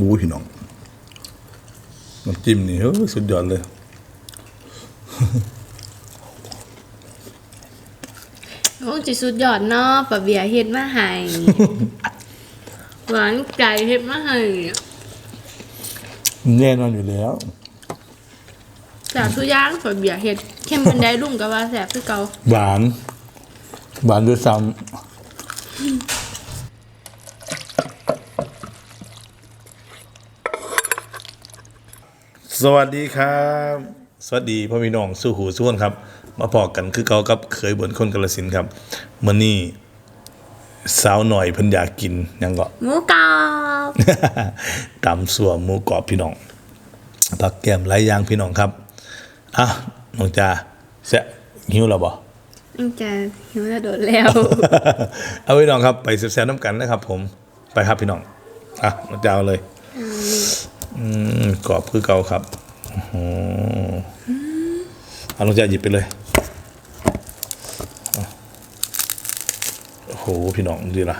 บูพี่น้องน้ำจิ้มนี่เฮ้ยสุดยอดเลยคงจะสุดยอดเนาะปะเบียร์เฮ็ดมาให้หวานใจเฮ็ดมาให้แน่นอนอยู่แล้วแต่ทุกอย่างปะเบียร์เฮ็ดเข้มเป็นได้ลุงก็ว่าแซ่บคือเก่าหวาน หวานด้วยซ้ำ สวัสดีครับ สวัสดีพ่อพี่น้องสู้หูสู้คนครับ มาพอกันคือเก่ากับเคยบนคนกระสินธุ์ครับมื่อนี้สาวหน่อยเพิ่นอยากกินหยังก็ หมูกรอบตำสัวหมูกรอบพี่น้องผักแก้มหลายอย่างพี่น้องครับอะน้องจาเสะหิวแล้วบ่ มันจะหิวจะโดดแล้ว เอาพี่น้องครับไปแซ่บๆน้ำกันนะครับผมไปครับพี่น้องอะน้องจาเอาเลยอื มกรอบคือเก่าครับโอ้โหเอาน้องจาหยิบไปเลยโอ้โหพี่น้องดีละ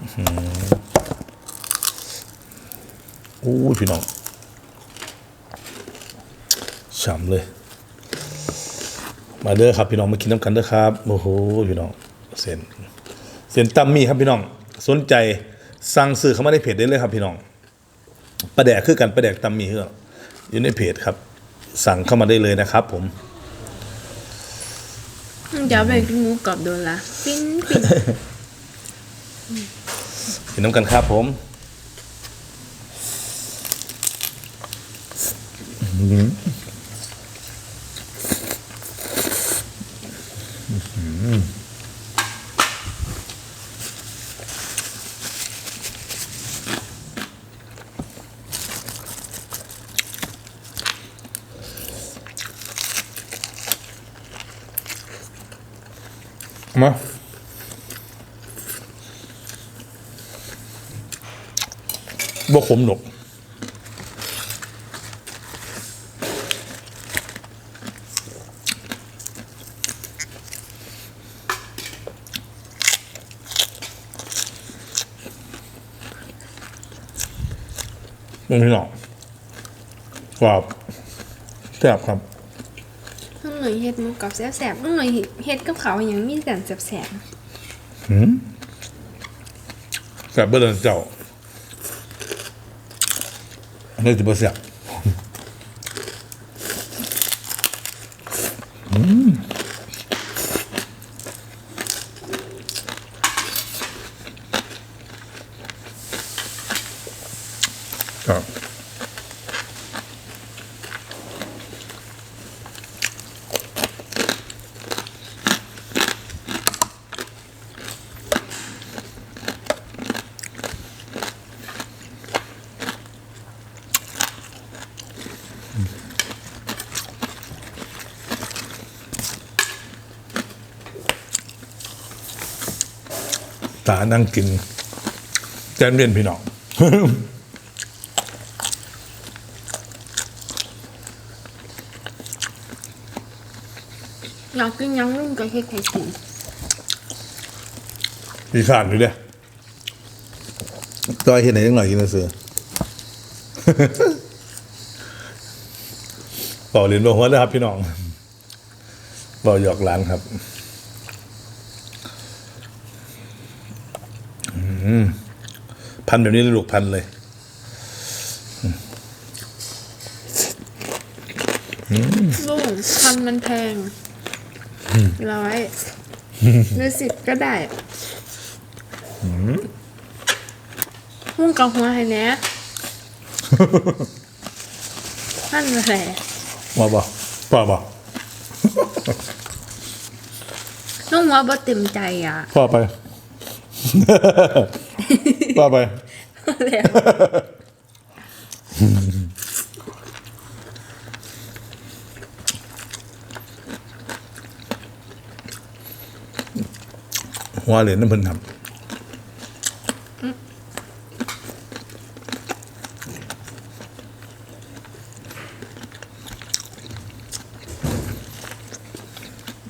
อื้ออโอ้พี่น้องฉ่ำเลย มาเด้อครับพี่น้องมากินน้ำกันเด้อครับ โอ้โหพี่น้องเส้นเส้นตัมมี่ครับพี่น้อง สนใจ สั่งซื้อเข้ามาในเพจได้เลยครับพี่น้องประแดกคือกันประแดกตัมมี่คือกันอยู่ในเพจครับ สั่งเข้ามาได้เลยนะครับ ผมมันจะเอาไปกินหมูกรอบโดนละปิ้นปิ้นกินน้ำกันครับผม มาบ่ขมหนกไมึงพี่น้องกรอบแซ่บครับ ยเฮ็ดหมูกรอบแซ่บๆลุงหน่อยเฮ็ดกับเขาอย่างมีแต่แซ่บหืมแซ่บเบอร์เดินเจ้าอันนี้จะบ่แซ่บ ตานั่งกินแจนเวียนพี่น้องๆอยากกินหยังลุงก็เฮ็ดให้กินพี่ขานอยู่เด้ต้อยเห็นไหนยังหน่อยกินเสือบอกเรียนบอกว่านะครับพี่น้องบอกหยอกหลานครับอืม พันแบบนี้เลยลูกพันเลยลุงพันมันแพงร้อยหรือสิบก็ได้ลุงกับหัวให้แหน่พันมาแหละมาบอกพ่อบอกลุงว่าบ่เต็มใจอะพ่อไป พ่อไป แล้วหัวเหรียญนั่นเพิ่นทำ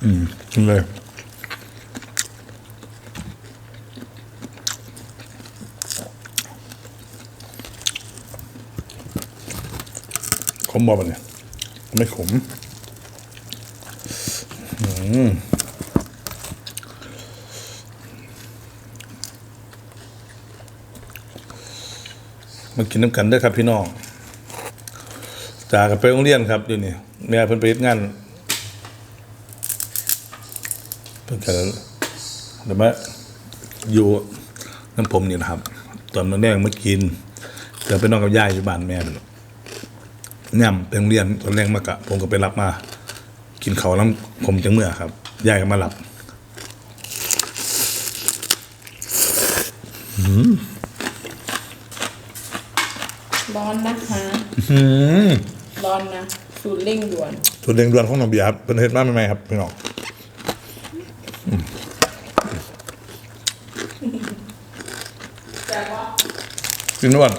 อืมเลย อ ขม บอกมันเนี่ยไม่ขมอืมมากินน้ำกันด้วยครับพี่น้อง จากกันไปโรงเรียนครับดี๋ยวนี้แม่เพิ่นไปเฮ็ดงานเพิ่นกันเดี๋ยวมาอยู่น้ำผมนี่นะครับ ตอนมาแรกมากินเดี๋ยวไปนอนกับยายอยู่บ้านแม่นั่น ย่ำไปโรงเรียนตอนแรกมากะ ผมก็ไปรับมา กินเขาวน้ำผมจังเมื่อครับยายก็มาหลับร้อนนะคะร้อนนะสูตรเร่งด่วนส่วนเร่งด่วนของน้องเบียร์ครับเป็นเฮ็ดมาใหม่ๆครับพี่น้องอืมกินด่วน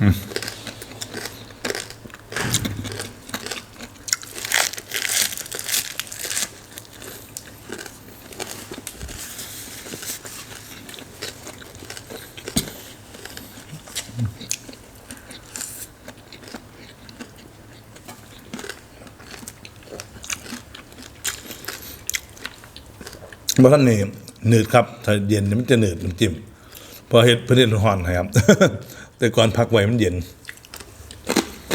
อืม บ่ท่านนี่หนืดครับ ถ้าเย็นนี่มันจะหนืดน้ำจิ้มพอเฮ็ดเพื่อเฮ็ดห่อนครับ แต่ก่อนพักไว้มันเย็น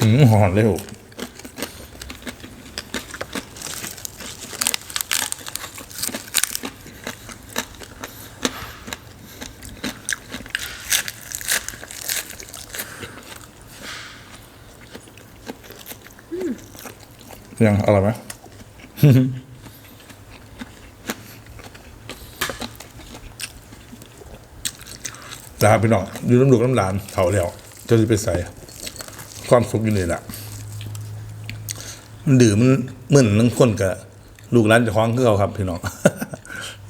อืมห่อนเลยโหยังอร่อยไหม นะครับพี่น้องอยู่น้ำลูกน้ำหลานเผาแล้วจะจะไปใส่ความสุขอยู่นี่แหละมันดื่มมันมึนนั่งคนกับลูกร้านเจะคล้าของคือเขาครับพี่น้อง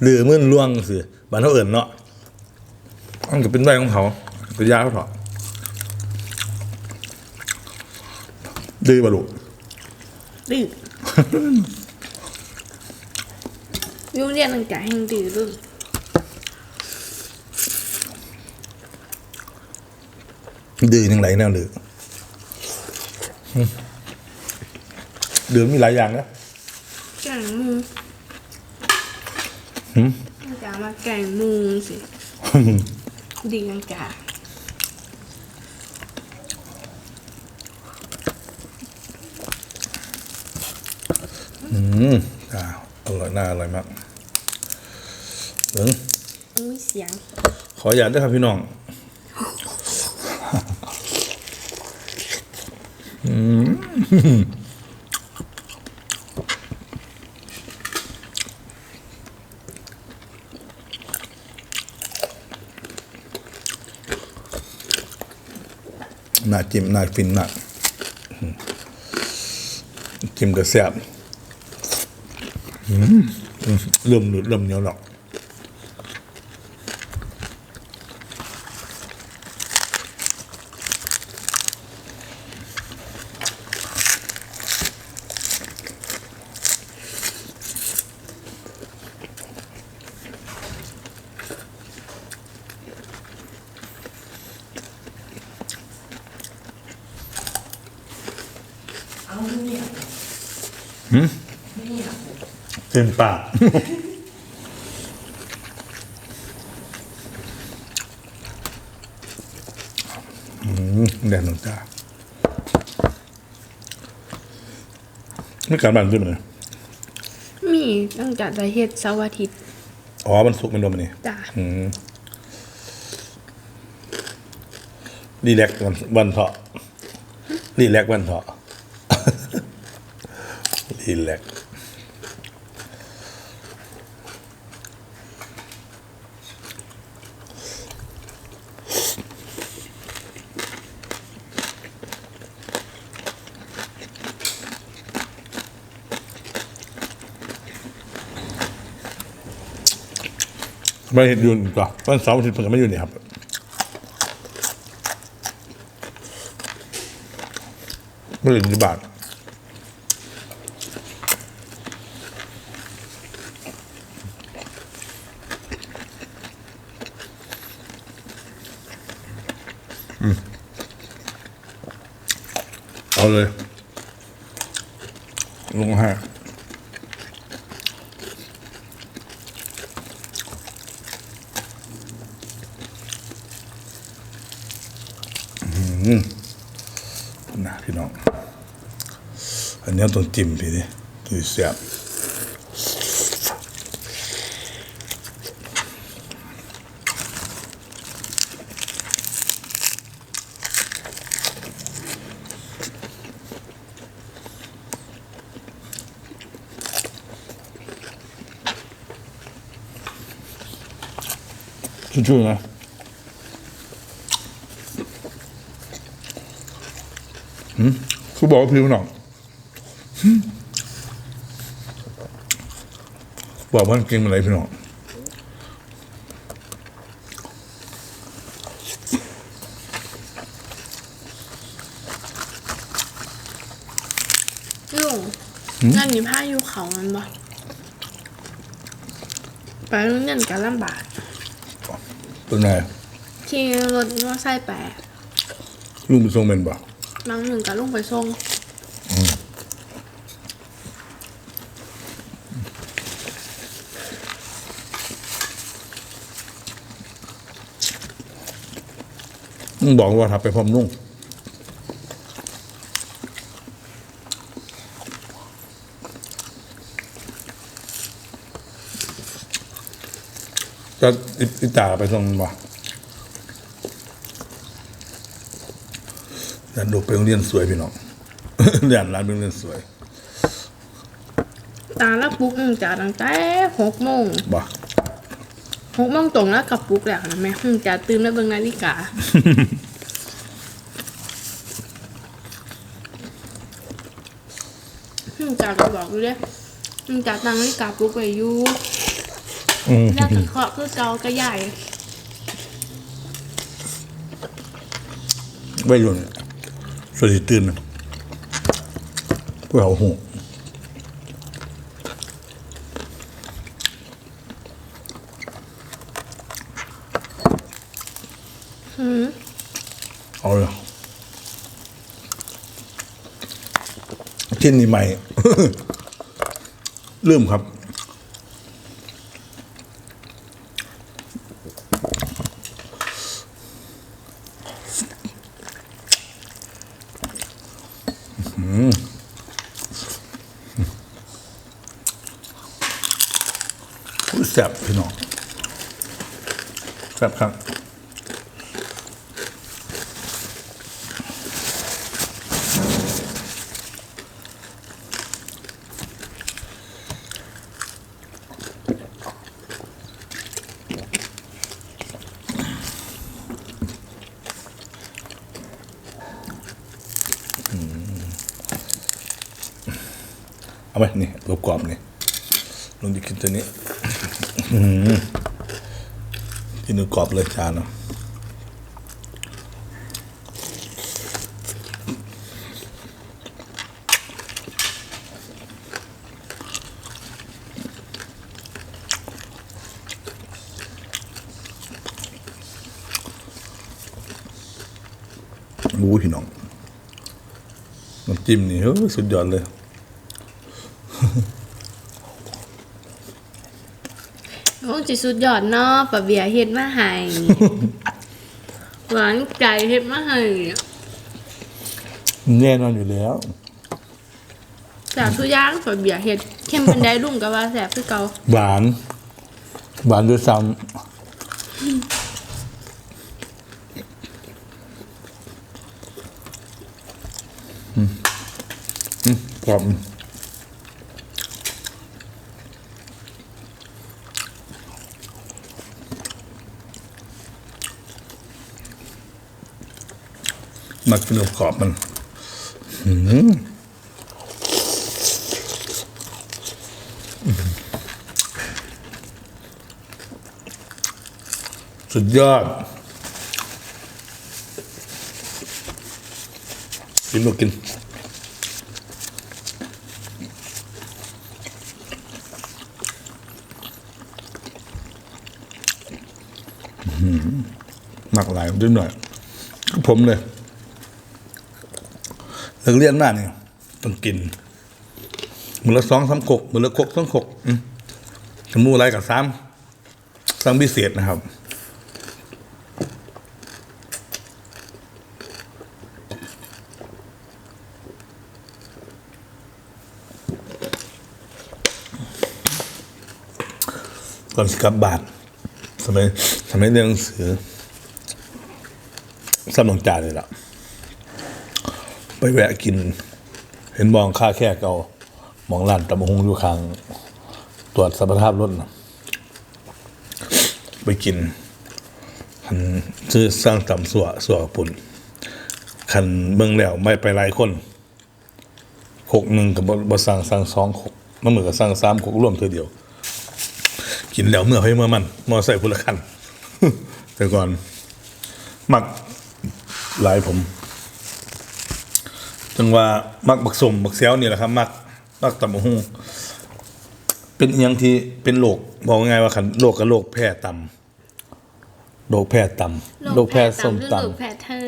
ดื่มมึนล่วงสิบ้านเขาเอิ่นเนาะมันก็เป็นใบของเขาก็ยาเขาเถอะดื้อบาลูกดื้อยุ่งเรียนตั้งแต่แห่งดื้อรุ่น ดื้อยังไงแนวดื้ออืมดื้อมีหลายอย่างนะแก่งมูหืมจะมาแก่งมูสิ ดีกังกาอืมอ่าอร่อยน่าอร่อยมากเบิ้งอุ้ยเสียง ขออยากด้วยครับพี่น้อง อืม น่าจิ้มน่าฟินมากจิ้มกระแซบอืมเริ่มหลุดเริ่มเหนียวหรอก ต็มปากอืมแดนหนจ้าไม่การบ้านด้วยมั้ยมีตั้งแต่จะเฮ็ดเสาร์อาทิตย์อ๋อมันสุกร์มันรวมมันนี่จ้ะอืมรีแลกซ์วันวันเถาะรีแลกซ์วันเถาะ รีแลกซ์ ไม่เห็นอยืนก่อนวันเสาร์อาทิตย์ผมก็ไม่อยู่นี่ครับไม่ถึงที่บาทเอาเลย ลงห้า อืมนะพี่น้อง อันนี้ต้องจิ้มพี่ดิดูเสียบช่วยๆนะ หืมเขาบอกว่าพี่น้องบอกว่ากินอะไรพี่น้องลุงนั่นนี่ผ้าอยู่เขามันบ่ไปโรงเรียนกันลำบากเป็นไงขี่รถมอเตอร์ไซค์ไปลุงไปส่งเป็นบ่ บางหนึ่งกับลุงไปส่งลุงบอกว่าทับไปพร้อมลุงจะอิอิตาไปส่งบ่ ยันดูไปโรงเรียนสวยพี่น้องเรียนร้านไปโรงเรียนสวยตาละปลุกอืมจ่าตั้งแต่หกโมงบ่หกโมงตรงแล้วกับปลุกแล้วนะแม่อืมจ่าตื่นแล้วเบิ่งนาฬิกาอืมจ่าก็บอกอยู่เลยอืมจ่าตั้งนาฬิกาปลุกไปอยู่อืมแล้วก็เคาะคือเกากระใหญ่ไม่ยุ่น สวัสดีตื่นเพื่อเอาหูหืมเอาเลยชิ้นนี้ใหม่ ลืมครับ อื้แซ่บพี่น้องแซ่บครับ เอาไปนี่ตัวกรอบนี่ลุงจะกินตัวนี้อื้อหือกินตัวกรอบเลยจานเนาะรู้พี่น้องน้ำจิ้มนี่เฮ้ยสุดยอดเลย โอ้จิสุดยอดเนาะปะเบียร์เฮ็ดมาให้หวานใจเฮ็ดมาให้แน่นอนอยู่แล้วจากทุกอย่างปะเบียร์เฮ็ดเข้มเป็นได้ลุงก็ว่าแซ่บคือเก่าหวาน หวานด้วยซ้ำอืมอื มกรอบมักกินกับกรอบมันสุดยอดกินลูกกินหนักหลายนิดหน่อย ผมเลย เลิกเรียนมาเนี่ยต้องกินมือละสองสามขกมือละขกสองขกอืมจมูกอะไรกับซ้ำซ้ำพิเศษนะครับก่อนสิกับบาทสมัยสมัยเรียนหนังสือสำนักจ่าเลยล่ะ ไปแวะกิน เห็นมองค่าแค่เก่ามองร้านตำบักหงอยู่ข้าง ตรวจสมรรถภาพรถนะไปกินคันซื้อสร้างตำสัวสัวปุ่นคันเบิ่งแล้วไม่ไปหลายคนหกหนึ่งกับบบ่สั่งสั่งสองหกมันเหมือนกับสั่งสามหกร่วมเธอเดียว กินแล้วเมื่อให้เมื่อมันมอใส่พุละคันแต่ก่อน มักหลายผม จังว่ามักบักสมบักเซลนี่แหละครับ มักมักตำบักหุ่งเป็นอหยังที่เป็นโรคบอกง่ายๆว่าคันโรคกับโรคแพ้ตำโรคแพ้ตำโรคแพ้ส้มหรือตโรคแพ้เธอ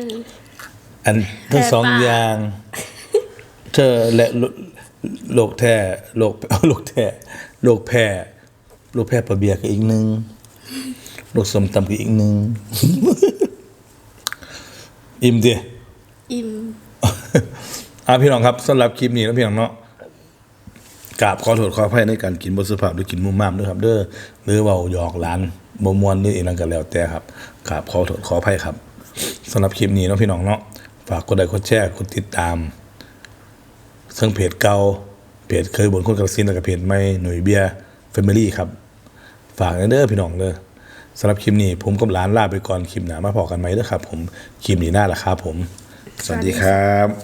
ำอันทั้งสองแพ้ปากอย่าง เธอและโรโรคแท้โรคเอาโรคแท้โรคแพ้โรคแพ้ปะเบียก็อีกหนึ่งโรคส้มตำก็อีกหนึ่ง อิ่มดิอิ่ม อะพี่น้องครับสำหรับคลิปนี้แล้วพี่น้องเนาะกราบขอโทษขออภัยในการกินบนสุภาพหรือกินมุมมามด้วยครับ เด้อหรือเว่าหยอกหลานบมวนหรืออีนั่นก็แล้วแต่ครับกราบขอโทษขออภัยครับสำหรับคลิปนี้เนาะพี่น้องเนาะฝากกดไลค์กดแชร์กดติดตามเซึ่งเพจเก่าเพจเคยบนคนกับซินแล้วก็เพจใหม่หน่วยเบียร์แฟมิลี่ครับ ฝากเด้อพี่น้องเด้อสำหรับคลิปนี้ ผมกับหลานลาไปก่อนคลิปหน้ามาพอกันไหมเด้อครับ ผมคลิปนี้หน้าละครับผม สวัสดีครับ